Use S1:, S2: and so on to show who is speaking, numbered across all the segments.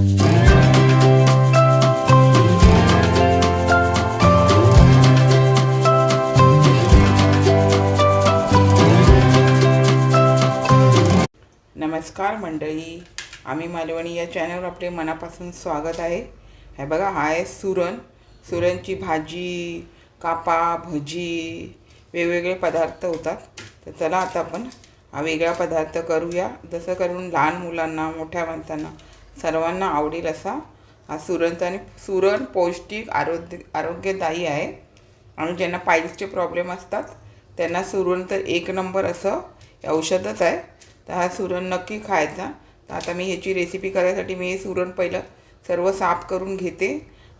S1: नमस्कार मंडळी. आम्ही मालवणी या चॅनलवर आपले मनापासून स्वागत आहे. हे बघा हा आहे सुरण. सुरणची भाजी कापा भजी वेगवेगळे पदार्थ होतात. तर चला आता आपण हा वेगळा पदार्थ करूया. जसं करून लहान मुलांना मोठ्या माणसांना सर्वांना आवडेल असा. हा सुरणचा आणि सुरण पौष्टिक आरोग्य आरोग्यदायी आहे. आणि ज्यांना पाईल्सचे प्रॉब्लेम असतात त्यांना सुरण तर एक नंबर असं औषधच आहे. तर हा सुरण नक्की खायचा. तर आता मी ह्याची रेसिपी करायसाठी मी हे सुरण पहिलं सर्व साफ करून घेते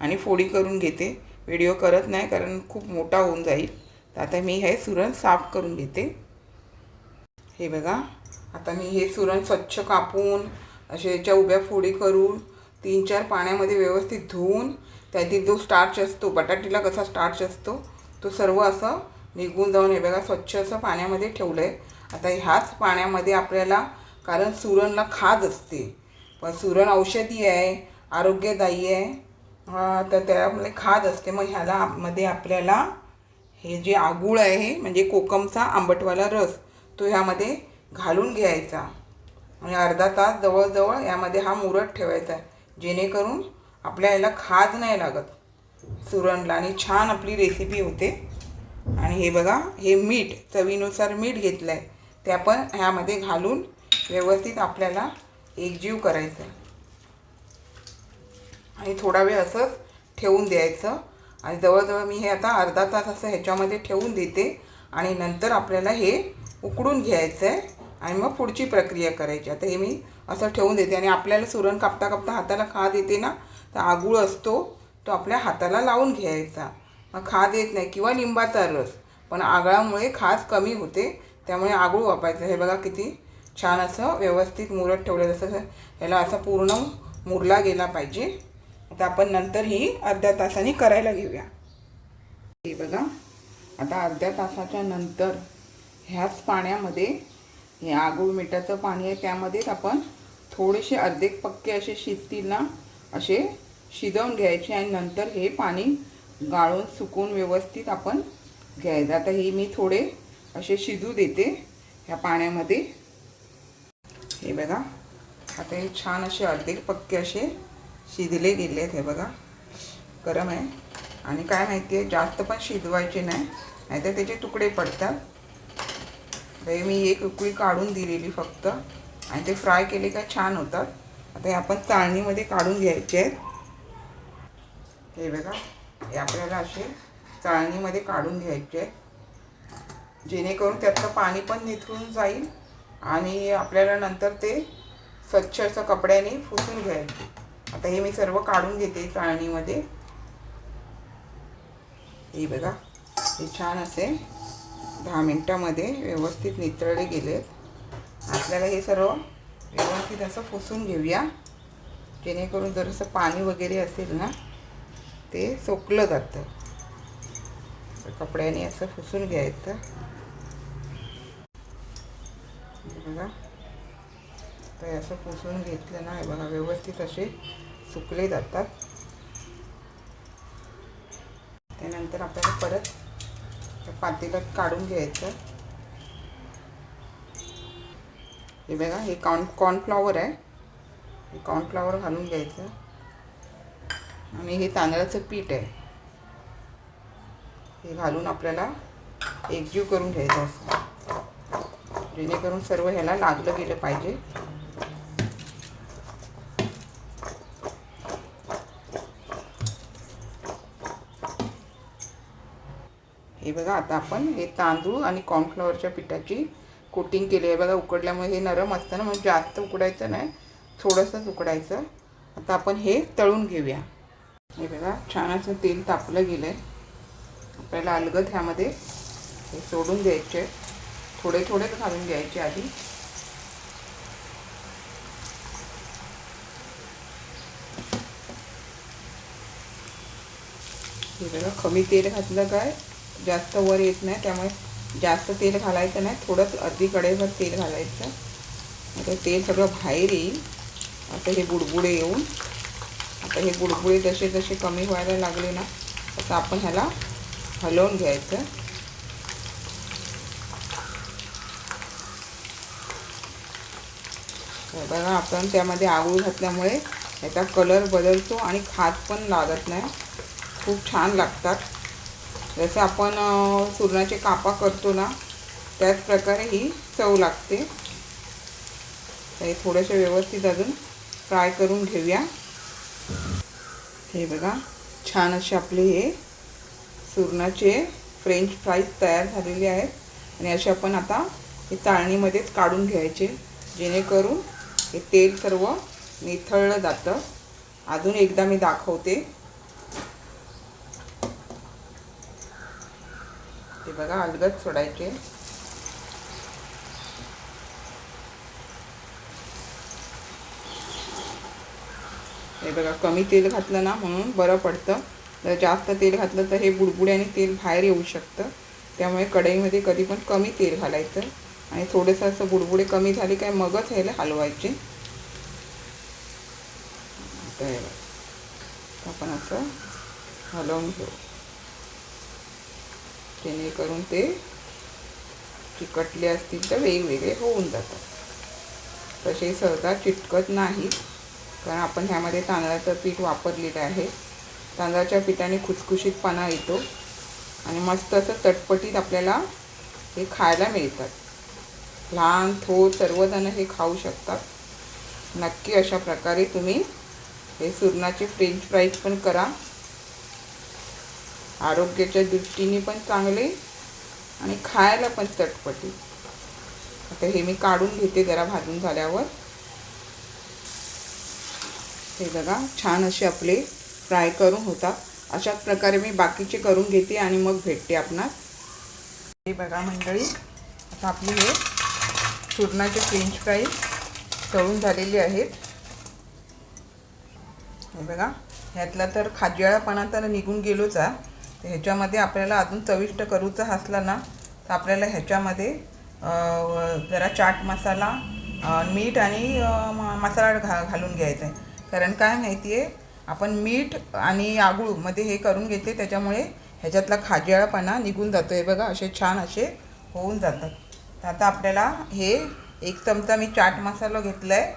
S1: आणि फोडी करून घेते. व्हिडिओ करत नाही कारण खूप मोठा होऊन जाईल. तर आता मी हे सुरण साफ करून घेते. हे बघा. आता मी हे सुरण स्वच्छ कापून असे याच्या उभ्या फोडी करून तीन चार पाण्यामध्ये व्यवस्थित धुवून त्यातील जो स्टार्च असतो बटाटीला कसा स्टार्च असतो तो सर्व असं निघून जाऊन हे बघा स्वच्छ असं पाण्यामध्ये ठेवलं आहे आता ह्याच पाण्यामध्ये आपल्याला कारण सुरणला खाज असते. पण सुरण औषधी आहे आरोग्यदायी आहे तर त्यामध्ये खाज असते. मग ह्याला मध्ये आपल्याला हे जे आगूळ आहे म्हणजे कोकमचा आंबटवाला रस तो ह्यामध्ये घालून घ्यायचा. आणि अर्धा तास जवळजवळ यामध्ये हा मुरत ठेवायचा आहे. जेणेकरून आपल्या याला खाज नाही लागत. सुरणला आणि छान आपली रेसिपी होते. आणि हे बघा हे मीठ चवीनुसार मीठ घेतलं आहे ते आपण ह्यामध्ये घालून व्यवस्थित आपल्याला एकजीव करायचं आहे. आणि थोडा वेळ असंच ठेवून द्यायचं. आणि जवळजवळ मी हे आता अर्धा तास असं ह्याच्यामध्ये ठेवून देते. आणि नंतर आपल्याला हे उकडून घ्यायचं आहे आणि मग पुढची प्रक्रिया करायची. आता हे मी असं ठेवून देते. आणि आपल्याला सुरण कापता कापता हाताला खाज येते ना तर आगूळ असतो तो आपल्या हाताला लावून घ्यायचा. मग खाज येत नाही किंवा लिंबाचा रस. पण आगळामुळे खाज कमी होते. त्यामुळे आगूळ वापरायचं. हे बघा किती छान असं व्यवस्थित मुरत ठेवलं जसं ह्याला असा पूर्ण मुरला गेला पाहिजे. आता आपण नंतर ही अर्ध्या तासाने करायला घेऊया. हे बघा. आता अर्ध्या तासाच्या नंतर ह्याच पाण्यामध्ये हे आगूळ मिठाचं पाणी आहे त्यामध्येच आपण थोडेसे अर्धे पक्के असे शिजतील ना असे शिजवून घ्यायचे आणि नंतर हे पाणी गाळून सुकून व्यवस्थित आपण घ्यायचं. आता हे मी थोडे असे शिजू देते ह्या पाण्यामध्ये. हे बघा आता हे छान असे अर्धे पक्के असे शिजले गेले आहेत हे बघा. गरम आहे. आणि काय माहिती आहे जास्त पण शिजवायचे नाही नाहीतर त्याचे तुकडे पडतात. हे मी एक उकळी काढून दिलेली फक्त. आणि ते फ्राय केले का छान होतात. आता हे आपण चाळणीमध्ये काढून घ्यायचे आहेत. हे बघा हे आपल्याला असे चाळणीमध्ये काढून घ्यायचे आहेत. जेणेकरून त्यातलं पाणी पण निथळून जाईल आणि आपल्याला नंतर ते स्वच्छ असं कपड्याने पुसून घ्यायचे. आता हे मी सर्व काढून घेते चाळणीमध्ये. हे बघा हे छान असे दहा मिनटामध्ये व्यवस्थित नितळले गेलेत. आपल्याला हे सर्व व्यवस्थित असं पुसून घेऊया. जेणेकरून जर असं पाणी वगैरे असेल ना ते सोकलं जातं. तर कपड्याने असं पुसून घ्यायचं. बघा. तर असं पुसून घेतलं ना हे बघा व्यवस्थित असे सुकले जातात. त्यानंतर आपल्याला परत त्या काढून घ्यायचं. हे बघा हे कॉर्न कॉर्नफ्लॉवर आहे. हे कॉर्नफ्लॉवर घालून घ्यायचं. आणि हे तांदळाचं पीठ आहे. हे घालून आपल्याला एकजीव करून घ्यायचं असं जेणेकरून सर्व ह्याला लागलं गेलं पाहिजे. हे बघा आता आपण हे तांदूळ आणि कॉर्नफ्लॉवरच्या पिठाची कोटिंग केली आहे. बघा उकडल्यामुळे हे नरम असतं ना म्हणजे जास्त उकडायचं नाही थोडंसंच उकडायचं. आता आपण हे तळून घेऊया. हे बघा छान असं तेल तापलं गेलं आहे आपल्याला अलगद ह्यामध्ये हे सोडून द्यायचे. थोडे थोडे घालून घ्यायचे आधी. हे बघा कमी तेल घातलं काय? जास्त वर येत नाही त्यामुळे जास्त तेल घालायचं नाही थोडंच अर्धी कडेभर तेल घालायचं. आता तेल सगळं बाहेर येईल. आता हे बुडबुडे येऊन आता हे बुडबुडे जसे जसे कमी व्हायला लागले ना तसं आपण ह्याला हलवून घ्यायचं. बघा आपण त्यामध्ये आगूळ घातल्यामुळे याचा कलर बदलतो आणि खात पण लागत नाही. खूप छान लागतात. जसं आपण सुरणाचे कापा करतो ना त्याच प्रकारे ही चव लागते. तर हे थोडेसे व्यवस्थित अजून फ्राय करून घेऊया. हे बघा छान असे आपले हे सुरणाचे फ्रेंच फ्राईज तयार झालेले आहेत. आणि असे आपण आता हे चाळणीमध्येच काढून घ्यायचे जेणेकरून हे तेल सर्व निथळलं जातं. अजून एकदा मी दाखवते. ते बघा अलगद सोडायचे. हे बघा कमी तेल घातलं ना म्हणून बरं पडतं. जर जास्त तेल घातलं तर हे बुडबुडे आणि तेल बाहेर येऊ शकतं. त्यामुळे कढईमध्ये कधी पण कमी तेल घालायचं. आणि थोडंसं असं बुडबुडे कमी झाले काय मगच ह्याला हलवायचे. आपण असं हलवून घेऊ. जेणेकरून ते चिकटले असतील तर वेगवेगळे होऊन जातात. तसे सहसा चिटकत नाहीत कारण आपण ह्यामध्ये तांदळाचं पीठ वापरलेलं आहे. तांदळाच्या पिठाने खुसखुशीतपणा येतो आणि मस्त असं चटपटीत आपल्याला हे खायला मिळतात. लहान थोर सर्वजण हे खाऊ शकतात. नक्की अशा प्रकारे तुम्ही हे सुरणाचे फ्रेंच फ्राईज पण करा. आरोग्याच्या दृष्टीने पण चांगले आणि खायला पण चटपटी. आता हे मी काढून घेते जरा भाजून झाल्यावर. हे बघा छान असे आपले फ्राय करून होतात. अशाच प्रकारे मी बाकीचे करून घेते आणि मग भेटते आपणास. हे बघा मंडळी आता आपली हे सुरणाचे फ्रेंच फ्राईज तळून झालेले आहेत. हे बघा ह्यातला तर खाज्याळापणा तर निघून गेलोच आहे तर ह्याच्यामध्ये आपल्याला अजून चविष्ट करूचा असला ना तर आपल्याला ह्याच्यामध्ये जरा चाट मसाला मीठ आणि म- मसाला घा घालून घ्यायचा आहे. कारण काय माहिती आहे आपण मीठ आणि आगळूमध्ये हे करून घेतले त्याच्यामुळे ह्याच्यातला खाजियाळापणा निघून जातो. आहे बघा असे छान असे होऊन जातात. तर आता आपल्याला हे एक चमचा मी चाट मसाला घेतला आहे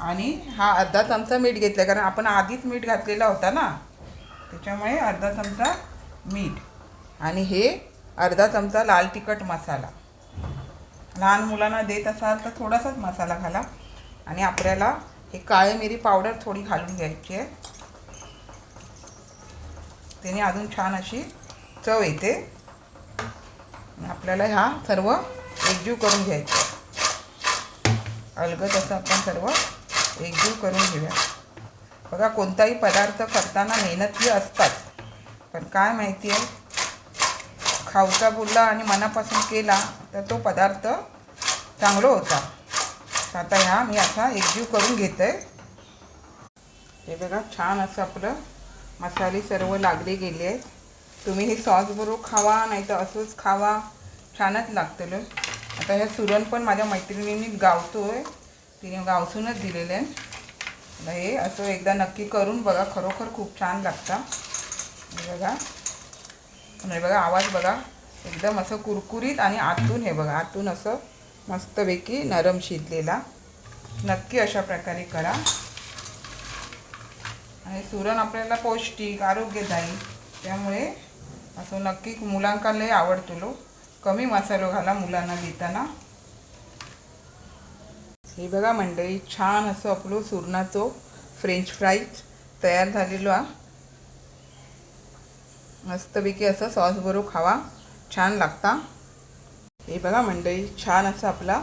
S1: आणि हा अर्धा चमचा मीठ घेतला आहे कारण आपण आधीच मीठ घातलेला होता ना. त्याच्यामुळे अर्धा चमचा मीठ आणि हे अर्धा चमचा लाल तिखट मसाला. लहान मुलांना देत असाल तर थोडासाच मसाला घाला आणि आपल्याला हे काळे मिरी पावडर थोडी घालून घ्यायची आहे. त्याने अजून छान अशी चव येते. आपल्याला ह्या सर्व एकजीव करून घ्यायचं. अलगद असं आपण सर्व एकजीव करून घेऊया. बघा कोणताही पदार्थ करताना मेहनती असतात. पण काय माहिती आहे? खाऊचा बोलला आणि मनापासून केला तर तो पदार्थ चांगला होता. आता ह्या मी असा एकजीव करून घेत. आहे हे बघा छान असं आपलं मसाले सर्व लागले गेले आहेत. तुम्ही हे सॉस बरोबर खावा नाही तर असंच खावा. छानच लागतं आता ह्या सुरण पण माझ्या मैत्रिणींनी गावतो आहे तिने गावसूनच दिलेलं आहे. हे असं एकदा नक्की करून बघा खरोखर खूप छान लागतं. बघा. म्हणजे बघा आवाज बघा. एकदम असं कुरकुरीत आणि आतून हे बघा आतून असं मस्तपैकी नरम शिजलेला. नक्की अशा प्रकारे करा. आणि सुरण आपल्याला पौष्टिक आरोग्यदायी. त्यामुळे असं नक्की मुलांका लय आवडतो लो. कमी मसालो घाला मुलांना देताना. हे बघा मंडळी छान असं आपलं सुरणाचं फ्रेंच फ्राईज तयार झालेलो हा. मस्तपैकी असं सॉस बरोबर खावा. छान लागता. हे बघा मंडळी छान असा आपला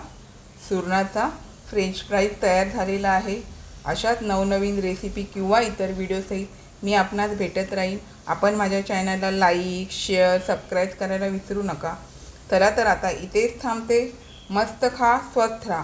S1: सुरणाचा फ्रेंच फ्राईज तयार झालेला आहे. अशाच नवनवीन रेसिपी किंवा इतर व्हिडिओसहित मी आपणास भेटत राहीन. आपण माझ्या चॅनलला लाईक शेअर सबस्क्राईब करायला विसरू नका. चला तर आता इथेच थांबते. मस्त खा स्वस्थ राहा.